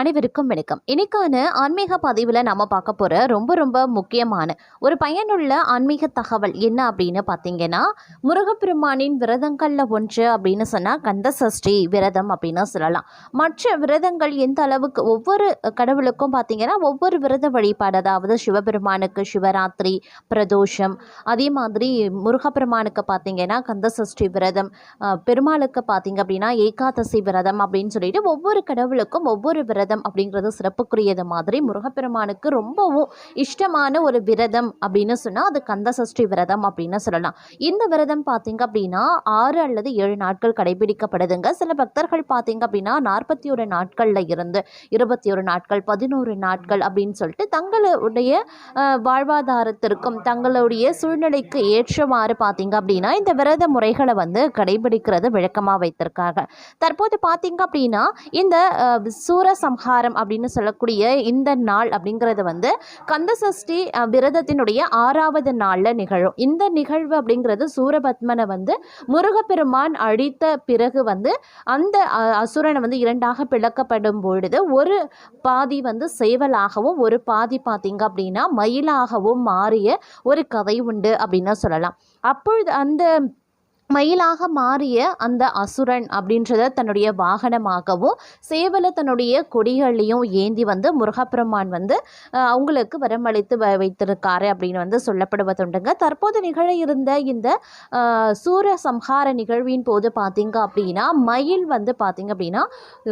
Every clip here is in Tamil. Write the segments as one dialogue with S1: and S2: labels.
S1: அனைவருக்கும் வணக்கம். இன்னைக்கான ஆன்மீக பதிவில் நம்ம பார்க்க போகிற ரொம்ப ரொம்ப முக்கியமான ஒரு பயனுள்ள ஆன்மீக தகவல் என்ன அப்படின்னு பார்த்தீங்கன்னா முருகப்பெருமானின் விரதங்களில் ஒன்று அப்படின்னு சொன்னால் கந்த சஷ்டி விரதம் அப்படின்னு சொல்லலாம். மற்ற விரதங்கள் எந்த அளவுக்கு ஒவ்வொரு கடவுளுக்கும் பார்த்தீங்கன்னா ஒவ்வொரு விரத வழிபாடு அதாவது சிவபெருமானுக்கு சிவராத்திரி பிரதோஷம் அதே மாதிரி முருகப்பெருமானுக்கு பார்த்தீங்கன்னா கந்த சஷ்டி விரதம் பெருமாளுக்கு பார்த்தீங்க அப்படின்னா ஏகாதசி விரதம் அப்படின்னு சொல்லிட்டு ஒவ்வொரு கடவுளுக்கும் ஒவ்வொரு விரதம் விரதம் அப்படிங்கிறது சிறப்புக்குரியது மாதிரி முருகப்பெருமானுக்கு ரொம்பவும் இஷ்டமான ஒரு விரதம் அப்படின்னு சொன்னால் அது கந்த சஷ்டி விரதம் அப்படின்னு சொல்லலாம். இந்த விரதம் பார்த்தீங்க அப்படின்னா ஆறு அல்லது ஏழு நாட்கள் கடைபிடிக்கப்படுதுங்க. சில பக்தர்கள் பார்த்தீங்க அப்படின்னா நாற்பத்தி ஒரு நாட்களில் இருந்து இருபத்தி ஒரு நாட்கள் பதினோரு நாட்கள் அப்படின்னு சொல்லிட்டு தங்களுடைய வாழ்வாதாரத்திற்கும் தங்களுடைய சூழ்நிலைக்கு ஏற்றவாறு பார்த்தீங்க அப்படின்னா இந்த விரத முறைகளை வந்து கடைபிடிக்கிறது விளக்கமாக வைத்திருக்காங்க. தற்போது பார்த்தீங்க அப்படின்னா இந்த சூரசம் சம்ஹாரம் அப்படின்னு சொல்லக்கூடிய இந்த நாள் அப்படிங்கிறது வந்து கந்தசஷ்டி விரதத்தினுடைய ஆறாவது நாளில் நிகழும். இந்த நிகழ்வு அப்படிங்கிறது சூரபத்மனை வந்து முருகப்பெருமான் அழித்த பிறகு வந்து அந்த அசுரனை வந்து இரண்டாக பிளக்கப்படும் பொழுது ஒரு பாதி வந்து சேவலாகவும் ஒரு பாதி பார்த்தீங்க அப்படின்னா மயிலாகவும் மாறிய ஒரு கதை உண்டு அப்படின்னு சொல்லலாம். அப்பொழுது அந்த மயிலாக மாறிய அந்த அசுரன் அப்படின்றத தன்னுடைய வாகனமாகவும் சேவலை தன்னுடைய கொடிகளையும் ஏந்தி வந்து முருகப்பெருமான் வந்து அவங்களுக்கு வரமளித்து வைத்திருக்காரு அப்படின்னு வந்து சொல்லப்படுவதுண்டுங்க. தற்போது நிகழ இருந்த இந்த சூர சம்ஹார நிகழ்வின் போது பார்த்தீங்க அப்படின்னா மயில் வந்து பார்த்தீங்க அப்படின்னா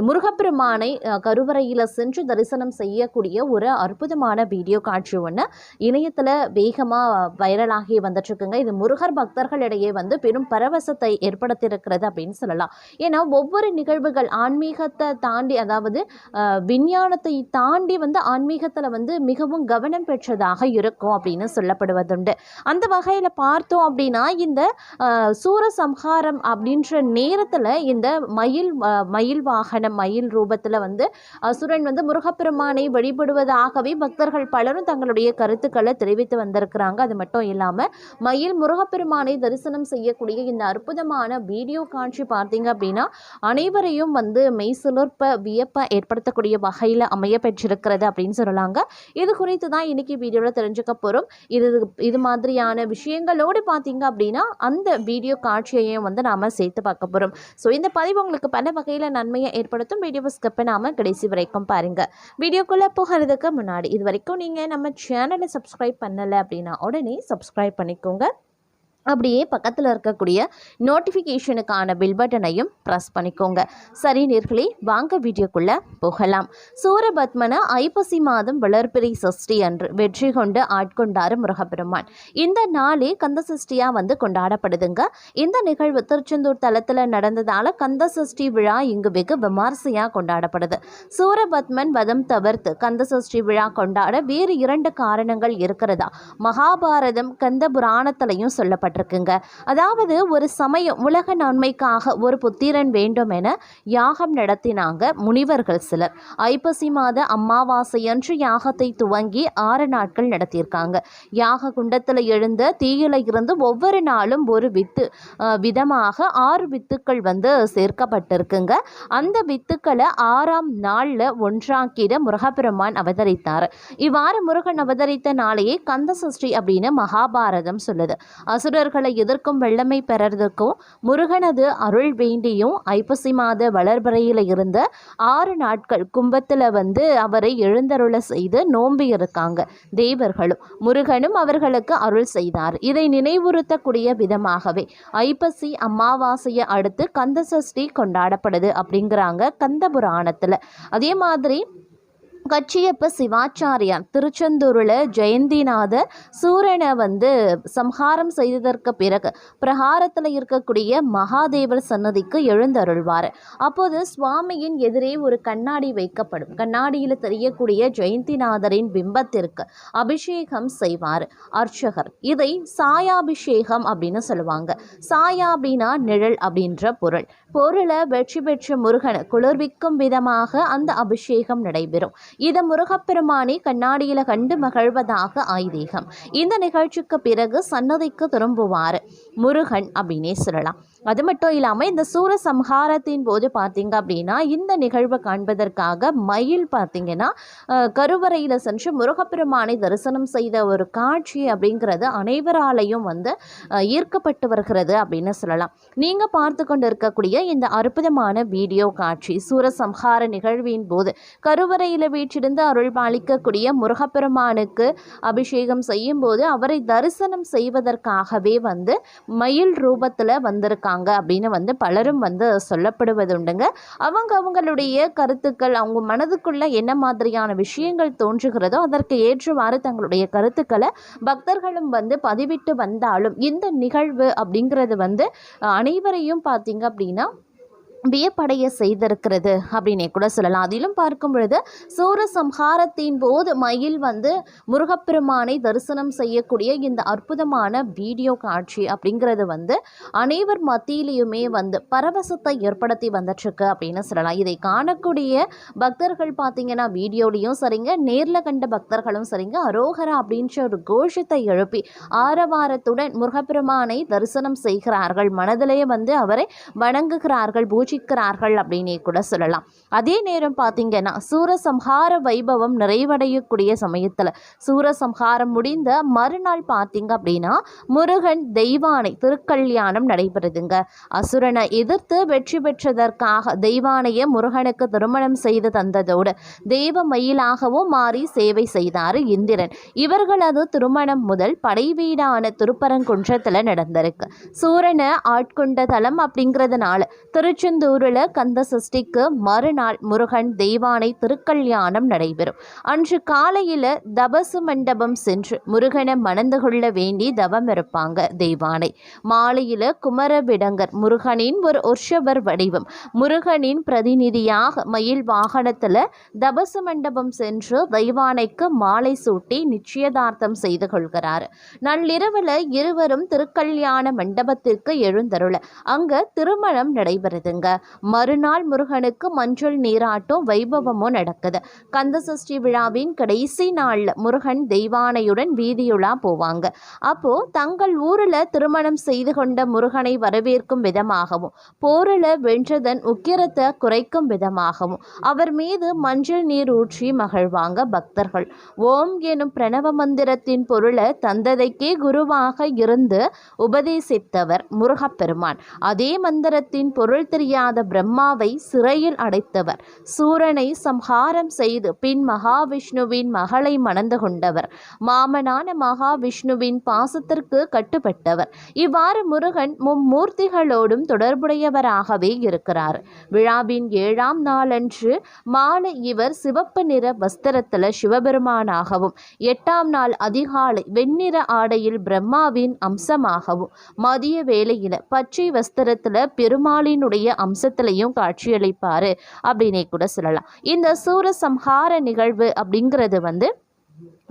S1: முருகப்பெருமானை கருவறையில் சென்று தரிசனம் செய்யக்கூடிய ஒரு அற்புதமான வீடியோ காட்சி ஒன்று இணையத்தில் வேகமாக வைரலாகி வந்துட்டுருக்குங்க. இது முருகர் பக்தர்களிடையே வந்து பெரும் பரவசத்தை ஏற்படுத்தியிருக்கிறது அப்படின்னு சொல்லலாம். ஏன்னா ஒவ்வொரு நிகழ்வுகள் ஆன்மீகத்தை தாண்டி அதாவது விஞ்ஞானத்தை தாண்டி வந்து ஆன்மீகத்தில் வந்து மிகவும் கவனம் பெற்றதாக இருக்கும் அப்படின்னு சொல்லப்படுவதுண்டு. அந்த வகையில் பார்த்தோம் அப்படின்னா இந்த சூரசம்ஹாரம் அப்படின்ற நேரத்தில் இந்த மயில் மயில் வாகனம் மயில் ரூபத்தில் வந்து அசுரன் வந்து முருகப்பெருமானை வழிபடுவதாகவே பக்தர்கள் பலரும் தங்களுடைய கருத்துக்களை தெரிவித்து வந்திருக்கிறாங்க. அது மட்டும் இல்லாமல் மயில் முருகப்பெருமானை தரிசனம் செய்யக்கூடிய இந்த அற்புதமான வீடியோ காட்சி பார்த்தீங்க அப்படின்னா அனைவரையும் வந்து மெய்சிலிர்ப்ப வியப்பை ஏற்படுத்தக்கூடிய வகையில் அமைய பெற்றிருக்கிறது அப்படின்னு சொல்லலாங்க. இது குறித்து தான் இன்னைக்கு வீடியோவில் தெரிஞ்சுக்க போகிறோம் இது இது மாதிரியான விஷயங்களோடு பார்த்தீங்க அப்படின்னா அந்த வீடியோ காட்சியையும் வந்து நாம் சேர்த்து பார்க்க போகிறோம் ஸோ இந்த பதிவு உங்களுக்கு பல வகையில் நன்மையை ஏற்படுத்தும். வீடியோவை ஸ்கிப் பண்ணாமல் கடைசி வரைக்கும் பாருங்கள் வீடியோக்குள்ளே போகிறதுக்கு முன்னாடி இது வரைக்கும் நீங்கள் நம்ம சேனலை சப்ஸ்கிரைப் பண்ணலை அப்படின்னா உடனே சப்ஸ்கிரைப் பண்ணிக்கோங்க. அப்படியே பக்கத்தில் இருக்கக்கூடிய நோட்டிஃபிகேஷனுக்கான பில் பட்டனையும் ப்ரெஸ் பண்ணிக்கோங்க. சரி நேர்களே வாங்க வீடியோக்குள்ளே போகலாம். சூரபத்மன ஐப்பசி மாதம் வளர்பிறை சஷ்டி அன்று வெற்றி கொண்டு ஆட்கொண்டார் முருகப்பெருமான். இந்த நாளே கந்த சஷ்டியாக வந்து கொண்டாடப்படுதுங்க. இந்த நிகழ்வு திருச்செந்தூர் தலத்தில் நடந்ததால் கந்த சஷ்டி விழா இங்கு வெகு விமர்சையாக கொண்டாடப்படுது. சூரபத்மன் வதம் தவிர்த்து கந்த சஷ்டி விழா கொண்டாட வேறு இரண்டு காரணங்கள் இருக்கிறதா? மகாபாரதம் கந்த புராணத்திலையும் சொல்லப்பட்டிருக்குங்க அதாவது ஒரு சமயம் உலக நன்மைக்காக ஒரு புத்திரன் வேண்டும் என யாகம் நடத்தினாங்க முனிவர்கள் சிலர். ஐப்பசி மாத அமாவாசையன்று யாகத்தை துவங்கி ஆறு நாட்கள் நடத்தியிருக்காங்க. யாக குண்டத்தில் எழுந்த தீயில இருந்து ஒவ்வொரு நாளும் ஒரு வித்து விதமாக ஆறு வித்துக்கள் வந்து சேர்க்கப்பட்டிருக்குங்க. அந்த வித்துக்களை ஆறாம் நாளில் ஒன்றாக்கிட முருகப்பெருமான் அவதரித்தார். இவ்வாறு முருகன் அவதரித்த நாளையே கந்த சஷ்டி அப்படின்னு மகாபாரதம் சொல்லுது. அசுரர்களை எதிர்க்கும் வெள்ளமை பெறறதுக்கும் முருகனது அருள் வேண்டியும் ஐப்பசி மாத வளர்பறையில் இருந்த ஆறு நாட்கள் கும்பத்தில் வந்து அவரை எழுந்தருளை செய்து நோம்பி இருக்காங்க தேவர்களும். முருகனும் அவர்களுக்கு அருள் செய்தார். இதை நினைவுறுத்தக்கூடிய விதமாகவே ஐப்பசி அமாவாசையை அடுத்து கந்த சஷ்டி கொண்டாடப்படுது அப்படிங்கிறாங்க கந்த புராணத்தில். அதே மாதிரி கச்சியப்ப சிவாச்சாரியார் திருச்செந்தூரில் ஜெயந்திநாதர் சூரனை வந்து சம்ஹாரம் செய்ததற்கு பிறகு பிரகாரத்தில் இருக்கக்கூடிய மகாதேவர் சன்னதிக்கு எழுந்தருள்வார். அப்போது சுவாமியின் எதிரே ஒரு கண்ணாடி வைக்கப்படும். கண்ணாடியில் தெரியக்கூடிய ஜெயந்திநாதரின் பிம்பத்திற்கு அபிஷேகம் செய்வார் அர்ச்சகர். இதை சாயாபிஷேகம் அப்படின்னு சொல்லுவாங்க. சாயா அப்படின்னா நிழல் அப்படின்ற பொருள். பொருளை வெற்றி பெற்ற முருகனை குளிர்விக்கும் விதமாக அந்த அபிஷேகம் நடைபெறும். இத முருகப்பெருமானை கண்ணாடியில கண்டு மகிழ்வதாக ஐதீகம் இந்த நிகழ்ச்சிக்கு பிறகு சன்னதிக்கு திரும்புவார். முருகன் அப்படின்னே சொல்லலாம். அது மட்டும் இல்லாமல் இந்த சூர சம்ஹாரத்தின் போது பார்த்தீங்க அப்படின்னா இந்த நிகழ்வை காண்பதற்காக மயில் பார்த்தீங்கன்னா கருவறையில் சென்று முருகப்பெருமானை தரிசனம் செய்த ஒரு காட்சி அப்படிங்கிறது அனைவராலையும் வந்து ஈர்க்கப்பட்டு வருகிறது அப்படின்னு சொல்லலாம். நீங்கள் பார்த்து கொண்டு இருக்கக்கூடிய இந்த அற்புதமான வீடியோ காட்சி சூரசம்ஹார நிகழ்வின் போது கருவறையில் வீற்றிருந்து அருள் பாலிக்கக்கூடிய முருகப்பெருமானுக்கு அபிஷேகம் செய்யும் போது அவரை தரிசனம் செய்வதற்காகவே வந்து மயில் ரூபத்தில் வந்திருக்காங்க அப்படின்னு வந்து பலரும் வந்து சொல்லப்படுவது உண்டுங்க. அவங்க அவங்களுடைய கருத்துக்கள் அவங்க மனதுக்குள்ள என்ன மாதிரியான விஷயங்கள் தோன்றுகிறதோ அதற்கு ஏற்றவாறு தங்களுடைய கருத்துக்களை பக்தர்களும் வந்து பதிவிட்டு வந்தாலும் இந்த நிகழ்வு அப்படிங்கிறது வந்து அனைவரையும் பார்த்தீங்க அப்படின்னா வியப்படைய செய்திருக்கிறது அப்படின்னே கூட சொல்லலாம். அதிலும் பார்க்கும் பொழுது சூரசம்ஹாரத்தின் போது மயில் வந்து முருகப்பெருமானை தரிசனம் செய்யக்கூடிய இந்த அற்புதமான வீடியோ காட்சி அப்படிங்கிறது வந்து அனைவர் மத்தியிலையுமே வந்து பரவசத்தை ஏற்படுத்தி வந்துட்டுருக்கு அப்படின்னு சொல்லலாம். இதை காணக்கூடிய பக்தர்கள் பார்த்தீங்கன்னா வீடியோலையும் சரிங்க நேரில் கண்ட பக்தர்களும் சரிங்க அரோகரா அப்படின்ற ஒரு கோஷத்தை எழுப்பி ஆரவாரத்துடன் முருகப்பெருமானை தரிசனம் செய்கிறார்கள். மனதிலேயே வந்து அவரை வணங்குகிறார்கள் பூஜிக்கிறார்கள் அப்படின்னே கூட சொல்லலாம். அதே நேரம் பார்த்தீங்கன்னா சூரசம்ஹார வைபவம் நிறைவடையக்கூடிய சமயத்தில் சூரசம்ஹாரம் முடிந்த மறுநாள் பார்த்தீங்க அப்படின்னா முருகன் தெய்வானை திருக்கல்யாணம் நடைபெறுதுங்க. அசுரனை எதிர்த்து வெற்றி பெற்றதற்காக தெய்வானையை முருகனுக்கு திருமணம் செய்து தந்ததோடு தெய்வ மயிலாகவும் மாறி சேவை செய்தார் இந்திரன். இவர்களது திருமணம் முதல் படைவீடான திருப்பரங்குன்றத்தில் நடந்திருக்கு. சூரனை ஆட்கொண்ட தலம் அப்படிங்கிறதுனால திருச்செந்தூரில் கந்த சஷ்டிக்கு மறுநாள் முருகன் தெய்வானை திருக்கல்யாணம் நடைபெறும். அன்று காலையில் தபசு மண்டபம் சென்று முருகனை மணந்து கொள்ள வேண்டி தவம் இருப்பாங்க தெய்வானை. மாலையில் குமரவிடங்கர் முருகனின் ஒரு உற்சவர் வடிவம். முருகனின் பிரதிநிதியாக மயில் வாகனத்தில் தபசு மண்டபம் சென்று தெய்வானைக்கு மாலை சூட்டி நிச்சயதார்த்தம் செய்து கொள்கிறார். நள்ளிரவில் இருவரும் திருக்கல்யாண மண்டபத்திற்கு எழுந்தருள. அங்க திருமணம் நடைபெறுதுங்க. மறுநாள் முருகனுக்கு மஞ்சள் நீராட்டும் வைபவமும் நடக்குது. கந்த சஷ்டி விழாவின் கடைசி நாள்ல முருகன் தெய்வானையுடன் வீதியுலா போவாங்க. அப்போ தங்கள் ஊரில் திருமணம் செய்து கொண்ட முருகனை வரவேற்கும் விதமாகவும் போரில் வென்றதன் உக்கிரத்தை குறைக்கும் விதமாகவும் அவர் மீது மஞ்சள் நீர் ஊற்றி மகிழ்வாங்க பக்தர்கள். ஓம் எனும் பிரணவ மந்திரத்தின் பொருளை தந்ததைக்கே குருவாக இருந்து உபதேசித்தவர் முருகப்பெருமான். அதே மந்திரத்தின் பொருள் தெரியாத பிரம்மாவை சிறையில் அடைத்தவர். சூரனை சம்ஹாரம் செய்து பின் மகாவிஷ்ணுவின் மகளை மணந்து கொண்டவர். மாமனான மகாவிஷ்ணுவின் பாசத்திற்கு கட்டுப்பட்டவர். இவ்வாறு முருகன் மும்மூர்த்திகளோடும் தொடர்புடையவராகவே இருக்கிறார். விழாவின் ஏழாம் நாளன்று மாலை இவர் சிவப்பு நிற வஸ்திரத்தில் சிவபெருமானாகவும் எட்டாம் நாள் அதிகாலை வெண்ணிற ஆடையில் பிரம்மாவின் அம்சமாகவும் மதிய வேளையில் பச்சை வஸ்திரத்தில் பெருமாளினுடைய அம்சத்திலையும் காட்சியளிப்பார். அப்படின்னே கூட சொல்லலாம். இந்த சூரசம்ஹார நிகழ்வு அப்படிங்கிறது வந்து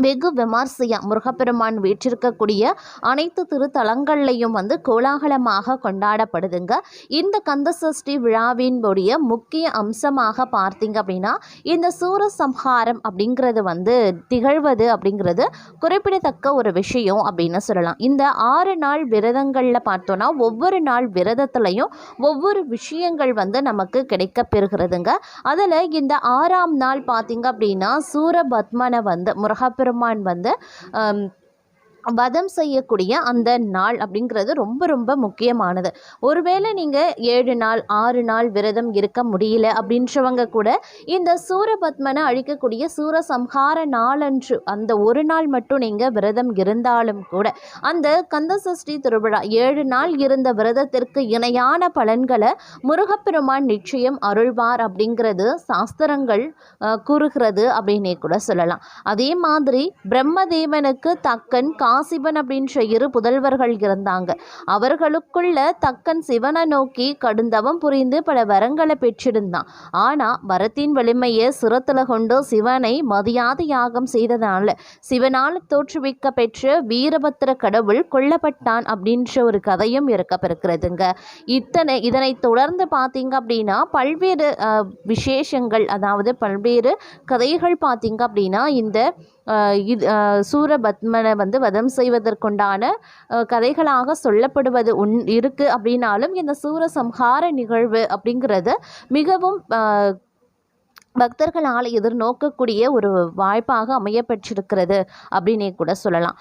S1: வெகு விமர்சையாக முருகப்பெருமான் வீற்றிருக்கக்கூடிய அனைத்து திருத்தலங்கள்லையும் வந்து கோலாகலமாக கொண்டாடப்படுதுங்க. இந்த கந்த சஷ்டி விழாவினுடைய முக்கிய அம்சமாக பார்த்தீங்க அப்படின்னா இந்த சூரசம்ஹாரம் அப்படிங்கிறது வந்து திகழ்வது அப்படிங்கிறது குறிப்பிடத்தக்க ஒரு விஷயம் அப்படின்னு சொல்லலாம். இந்த ஆறு நாள் விரதங்களில் பார்த்தோன்னா ஒவ்வொரு நாள் விரதத்துலையும் ஒவ்வொரு விஷயங்கள் வந்து நமக்கு கிடைக்க பெறுகிறதுங்க அதில் இந்த ஆறாம் நாள் பார்த்தீங்க அப்படின்னா சூரபத்மனை வந்து முருகப்பெருமான் வந்து வதம் செய்யக்கூடிய அந்த நாள் அப்படிங்கிறது ரொம்ப ரொம்ப முக்கியமானது. ஒருவேளை நீங்கள் ஏழு நாள் ஆறு நாள் விரதம் இருக்க முடியல அப்படின்றவங்க கூட இந்த சூரபத்மனை அழிக்கக்கூடிய சூரசம்ஹார நாளன்று அந்த ஒரு நாள் மட்டும் நீங்கள் விரதம் இருந்தாலும் கூட அந்த கந்த சஷ்டி திருவிழா ஏழு நாள் இருந்த விரதத்திற்கு இணையான பலன்களை முருகப்பெருமான் நிச்சயம் அருள்வார் அப்படிங்கிறது சாஸ்திரங்கள் கூறுகிறது அப்படின்னே கூட சொல்லலாம். அதே மாதிரி பிரம்மதேவனுக்கு தக்கன் கா காசிபன் அப்படின்ற இரு புதல்வர்கள் இருந்தாங்க. அவர்களுக்குள்ள தக்கன் சிவனை நோக்கி கடுந்தவம் புரிந்து பல வரங்களை பெற்றிருந்தான். ஆனா வரத்தின் வலிமையை சிரத்துல கொண்டு சிவனை மதியாத யாகம் செய்ததால சிவனால் தோற்றுவிக்க பெற்ற வீரபத்திர கடவுள் கொல்லப்பட்டான் அப்படின்ற ஒரு கதையும் இருக்கப்பெருக்கிறதுங்க இத்தனை இதனை தொடர்ந்து பார்த்தீங்க அப்படின்னா பல்வேறு விசேஷங்கள் அதாவது பல்வேறு கதைகள் பார்த்தீங்க அப்படின்னா இந்த இது சூரபத்மனை வந்து வதம் செய்வதற்குண்டான அஹ், கதைகளாக சொல்லப்படுவது உன் இருக்குது அப்படின்னாலும் இந்த சூரசம்ஹார நிகழ்வு அப்படிங்கிறது மிகவும் பக்தர்களால் எதிர்நோக்கக்கூடிய ஒரு வாய்ப்பாக அமையப்பெற்றிருக்கிறது அப்படின்னே கூட சொல்லலாம்.